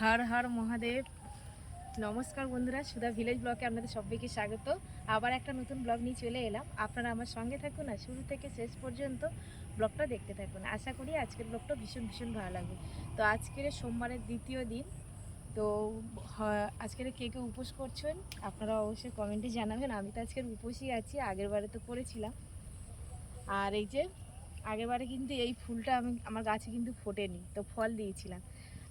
হর হর মহাদেব। নমস্কার বন্ধুরা, সুধা ভিলেজ ব্লকে আপনাদের সবাইকে স্বাগত। আবার একটা নতুন ব্লগ নিয়ে চলে এলাম। আপনারা আমার সঙ্গে থাকুন আর শুরু থেকে শেষ পর্যন্ত ব্লগটা দেখতে থাকুন। আশা করি আজকের ব্লগটা ভীষণ ভীষণ ভালো লাগবে। তো আজকের সোমবারের দ্বিতীয় দিন। তো আজকের কে কে উপোস করছেন আপনারা অবশ্যই কমেন্টে জানাবেন। আমি তো আজকের উপোসই আছি, আগের বারে তো করেছিলাম। আর এই যে আগেরবারে কিন্তু এই ফুলটা আমি, আমার গাছে কিন্তু ফোটেনি, তো ফল দিয়েছিলাম।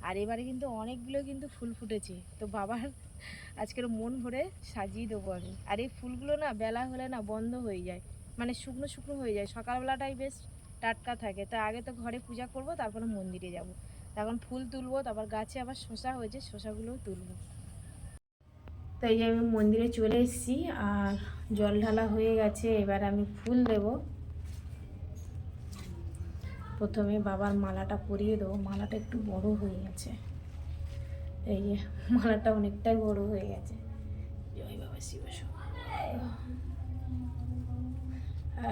আর এবারে কিন্তু অনেকগুলো কিন্তু ফুল ফুটেছে। তো বাবার আজকের মন ভরে সাজিয়ে দেবো আমি। আর এই ফুলগুলো না বেলা হলে না বন্ধ হয়ে যায়। মানে শুকনো শুকনো হয়ে যায়। সকালবেলাটাই বেশ টাটকা থাকে। তো আগে তো ঘরে পূজা করব, তারপরে মন্দিরে যাব। তখন ফুল তুলবো, তারপর গাছে আবার শসা হয়েছে, শসাগুলোও তুলবো। তো এই যে আমি মন্দিরে চলে এসেছি, আর জল ঢালা হয়ে গেছে। এবার আমি ফুল দেবো। প্রথমে বাবার মালাটা পরিয়ে দেবো। মালাটা একটু বড় হয়ে গেছে। এই মালাটা অনেকটাই বড় হয়ে গেছে। জয় বাবা শিব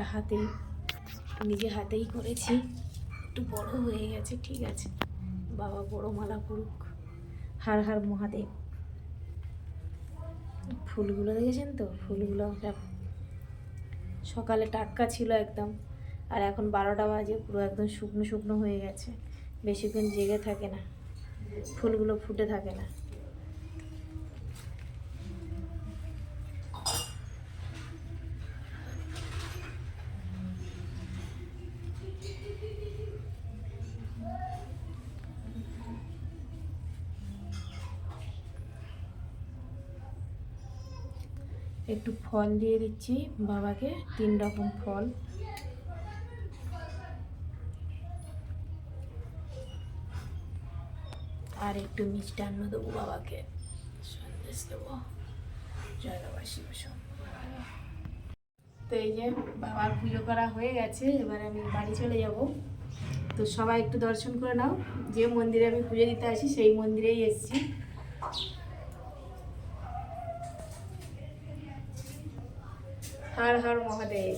হাতেই, নিজে হাতেই করেছি। একটু বড় হয়ে গেছে, ঠিক আছে। বাবা বড় মালা করুক হার হার মহাদেব। ফুলগুলো দেখেছেন তো? ফুলগুলো একটা সকালে টাটকা ছিল একদম। আর এখন বারোটা বাজে, পুরো একদম শুকনো শুকনো হয়ে গেছে। বেশিক্ষণ জেগে থাকে না, ফুলগুলো ফুটে থাকে না। একটু ফল দিয়ে দিচ্ছি, বাবাকে তিন রকম ফল। আর একটু মিষ্টান্ন দেবো বাবাকে। সন্দেশ দেবো। জয় বাবা শিব তো এই যে বাবার পুজো করা হয়ে গেছে, এবার আমি বাড়ি চলে যাব। তো সবাই একটু দর্শন করে নাও। যে মন্দিরে আমি পুজো দিতে আসি, সেই মন্দিরেই এসেছি। হর হর মহাদেব।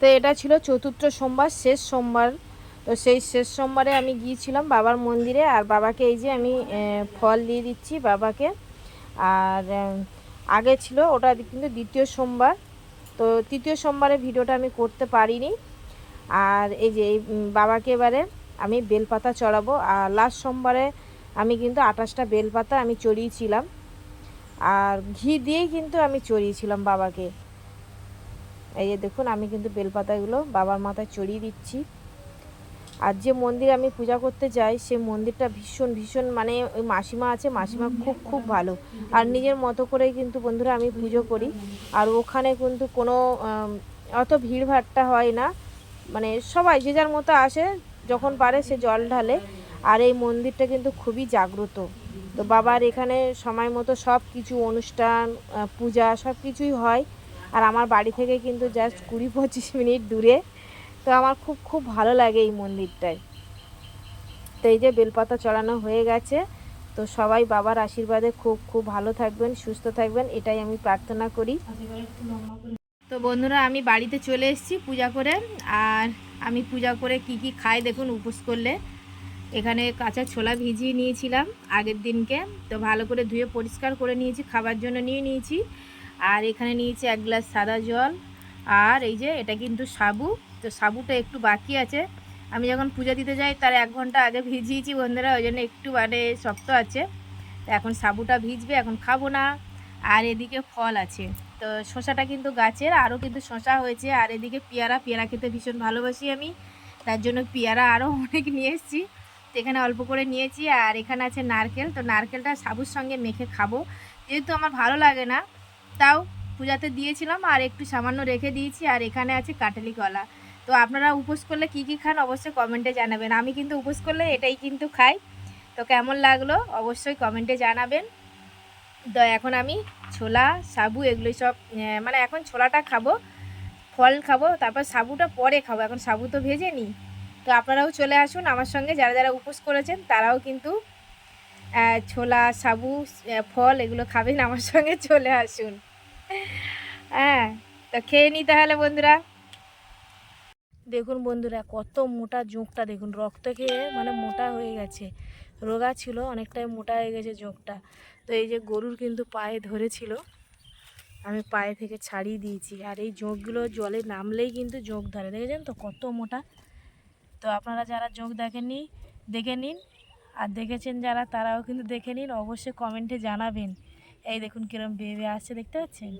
তো এটা ছিল চতুর্থ সোমবার, শেষ সোমবার। তো সেই শেষ সোমবারে আমি গিয়েছিলাম বাবার মন্দিরে, আর বাবাকে এই যে আমি ফল দিয়ে দিচ্ছি বাবাকে। আর আগে ছিল ওটা কিন্তু দ্বিতীয় সোমবার। তো তৃতীয় সোমবারে ভিডিওটা আমি করতে পারিনি। আর এই যে, এই বাবাকে এবারে আমি বেলপাতা চড়াবো। আর লাস্ট সোমবারে আমি কিন্তু আঠাশটা বেলপাতা আমি চড়িয়েছিলাম। আর ঘি দিয়েই কিন্তু আমি চড়িয়েছিলাম বাবাকে। এই যে দেখুন, আমি কিন্তু বেলপাতাগুলো বাবার মাথায় চড়িয়ে দিচ্ছি। আর যে মন্দিরে আমি পূজা করতে যাই, সে মন্দিরটা ভীষণ ভীষণ মানে ওই মাসিমা আছে, মাসিমা খুব খুব ভালো। আর নিজের মতো করেই কিন্তু বন্ধুরা আমি পুজো করি। আর ওখানে কিন্তু কোনো অত ভিড়ভাট্টা হয় না। মানে সবাই যে যার মতো আসে, যখন পারে সে জল ঢালে। আর এই মন্দিরটা কিন্তু খুবই জাগ্রত। তো বাবার এখানে সময় মতো সব কিছু অনুষ্ঠান পূজা সব কিছুই হয়। আর আমার বাড়ি থেকে কিন্তু জাস্ট কুড়ি পঁচিশ মিনিট দূরে। তো আমার খুব খুব ভালো লাগে এই মন্দিরটায়। তো এই যে বেলপাতা চড়ানো হয়ে গেছে, তো সবাই বাবার আশীর্বাদে খুব খুব ভালো থাকবেন, সুস্থ থাকবেন, এটাই আমি প্রার্থনা করি। তো বন্ধুরা, আমি বাড়িতে চলে এসেছি পূজা করে, আর আমি পূজা করে কি কি খাই দেখুন উপোস করলে। এখানে কাঁচা ছোলা ভিজিয়ে নিয়েছিলাম আগের দিনকে, তো ভালো করে ধুয়ে পরিষ্কার করে নিয়েছি, খাবার জন্য নিয়ে নিয়েছি। আর এখানে নিয়েছি এক গ্লাস সাদা জল আর এই যে এটা কিন্তু সাবু, তো সাবুটা একটু বাকি আছে। আমি যখন পূজা দিতে যাই, তার এক ঘণ্টা আগে ভিজিয়েছি বন্ধুরা, ওই জন্য একটু মানে শক্ত আছে। তো এখন সাবুটা ভিজবে, এখন খাব না। আর এদিকে ফল আছে। তো শশাটা কিন্তু গাছের, আরও কিন্তু শশা হয়েছে। আর এদিকে পেয়ারা পেয়ারা খেতে ভীষণ ভালোবাসি আমি। তার জন্য পেয়ারা আরও অনেক নিয়ে এসেছি। তো এখানে অল্প করে নিয়েছি। আর এখানে আছে নারকেল। তো নারকেলটা সাবুর সঙ্গে মেখে খাব। যেহেতু আমার ভালো লাগে না, তাও পূজাতে দিয়েছিলাম আর একটু সামান্য রেখে দিয়েছি আর এখানে আছে কাটালি কলা। তো আপনারা উপোস করলে কি কি খান অবশ্যই কমেন্টে জানাবেন। আমি কিন্তু উপোস করলে এটাই কিন্তু খাই। তো কেমন লাগল অবশ্যই কমেন্টে জানাবেন। তো এখন আমি ছোলা, সাবু এগুলো সব মানে এখন ছোলাটা খাব, ফল খাব, তারপর সাবুটা পরে খাব। এখন সাবু তো ভেজে নিই। তো আপনারাও চলে আসুন আমার সঙ্গে, যারা যারা উপোস করেছেন তারাও কিন্তু ছোলা, সাবু ফল এগুলো খাবেন আমার সঙ্গে, চলে আসুন। হ্যাঁ তো খেয়ে নিই তাহলে বন্ধুরা। দেখুন বন্ধুরা, কত মোটা জোঁকটা, দেখুন রক্ত খেয়ে মানে মোটা হয়ে গেছে। রোগা ছিল, অনেকটাই মোটা হয়ে গেছে জোঁকটা। তো এই যে গরুর কিন্তু পায়ে ধরেছিল, আমি পায়ে থেকে ছাড়িয়ে দিয়েছি। আর এই জোঁকগুলো জলে নামলেই কিন্তু জোঁক ধরে। দেখেছেন তো কত মোটা? তো আপনারা যারা জোঁক দেখেননি, দেখে নিন। আর দেখেছেন যারা, তারাও কিন্তু দেখে নিন। অবশ্যই কমেন্টে জানাবেন। এই দেখুন কিরম বেয়ে আসছে, দেখতে পাচ্ছেন?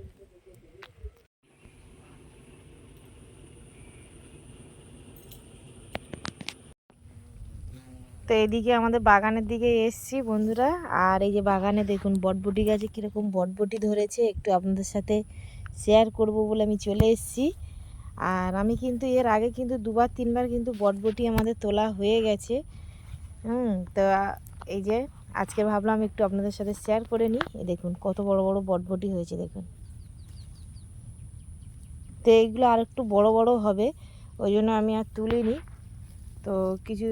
তো এদিকে আমাদের বাগানের দিকে এসছি বন্ধুরা, আর এই যে বাগানে দেখুন বটবটি গাছে কীরকম বটবটি ধরেছে, একটু আপনাদের সাথে শেয়ার করব বলে আমি চলে এসেছি। আর আমি কিন্তু এর আগে কিন্তু দুবার, তিনবার কিন্তু বটবটি আমাদের তোলা হয়ে গেছে। হুম, তো এই যে আজকে ভাবলাম একটু আপনাদের সাথে শেয়ার করে নিই। দেখুন, কত বড় বড় বটবটি হয়েছে, দেখুন। তো এইগুলো আর একটু বড় বড় হবে, ওই জন্য আমি আর তুলিনি। তো কিছু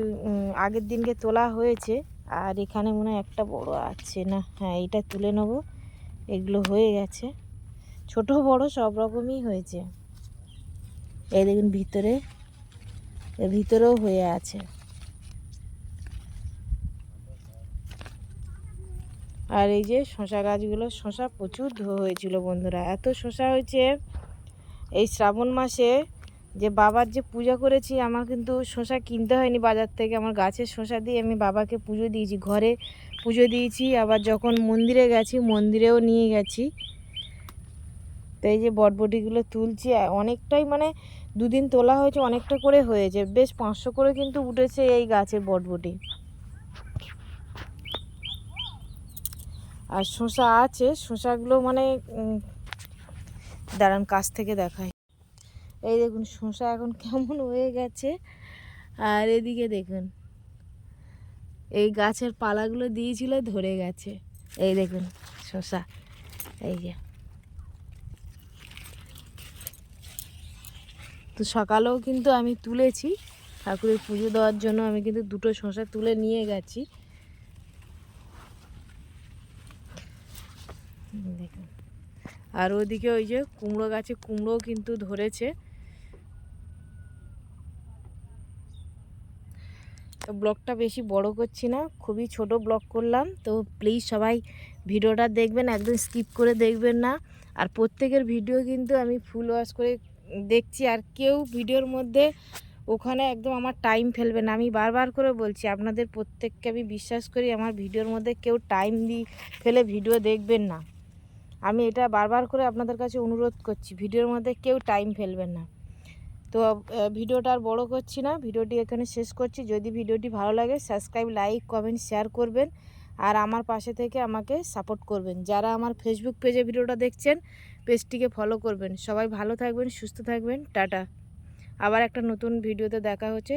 আগের দিনকে তোলা হয়েছে, আর এখানে মনে হয় একটা বড় আছে না? হ্যাঁ এইটা তুলে নেব। এগুলো হয়ে গেছে। ছোট, বড় সব রকমই হয়েছে। এই দেখুন, ভিতরে ভিতরেও হয়ে আছে। আর এই যে শশা গাছগুলো শশা প্রচুর ধ- হয়েছিল বন্ধুরা। এত শশা হয়েছে এই শ্রাবণ মাসে যে বাবার যে পূজা করেছি, আমার কিন্তু শশা কিনতে হয়নি বাজার থেকে। আমার গাছের শশা দিয়ে আমি বাবাকে পুজো দিয়েছি, ঘরে পুজো দিয়েছি। আবার যখন মন্দিরে গেছি, মন্দিরেও নিয়ে গেছি। তো এই যে বটবটিগুলো তুলছি অনেকটাই মানে দুদিন তোলা হয়েছে, অনেকটা করে হয়েছে। বেশ পাঁচশো করে কিন্তু উঠেছে এই গাছের বটবটি। আর শসা আছে, শসাগুলো মানে দাঁড়ান কাছ থেকে দেখায় এই দেখুন, শসা এখন কেমন হয়ে গেছে। আর এদিকে দেখুন, এই গাছের পালাগুলো দিয়েছিল, ধরে গেছে। এই দেখুন, শসা, এই যে। তো সকালেও কিন্তু আমি তুলেছি। ঠাকুরের পুজো দেওয়ার জন্য আমি কিন্তু দুটো শসা তুলে নিয়ে গেছি। দেখুন। আর ওদিকে ওই যে কুমড়ো গাছে কুমড়োও কিন্তু ধরেছে। তো ব্লগটা বেশি বড় করছি না, খুবই ছোট ব্লগ করলাম। তো প্লিজ সবাই ভিডিওটা দেখবেন, একদম স্কিপ করে দেখবেন না। আর প্রত্যেকের ভিডিও কিন্তু আমি ফুল ওয়াশ করে দেখছি। আর কেউ ভিডিওর মধ্যে ওখানে একদম আমার টাইম ফেলবে না। আমি বারবার করে বলছি, আপনাদের প্রত্যেককে আমি বিশ্বাস করি, আমার ভিডিওর মধ্যে কেউ টাইম দিই ফেলে ভিডিও দেখবেন না। আমি এটা বারবার করে আপনাদের কাছে অনুরোধ করছি, ভিডিওর মধ্যে কেউ টাইম ফেলবেন না। তো ভিডিওটা আর বড়ো করছি না, ভিডিওটি এখানে শেষ করছি। যদি ভিডিওটি ভালো লাগে সাবস্ক্রাইব লাইক কমেন্ট শেয়ার করবেন আর আমার পাশে থেকে আমাকে সাপোর্ট করবেন। যারা আমার ফেসবুক পেজে ভিডিওটা দেখছেন পেজটিকে ফলো করবেন। সবাই ভালো থাকবেন, সুস্থ থাকবেন। টাটা। আবার একটা নতুন ভিডিওতে দেখা হচ্ছে।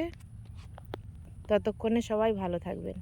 ততক্ষণে সবাই ভালো থাকবেন।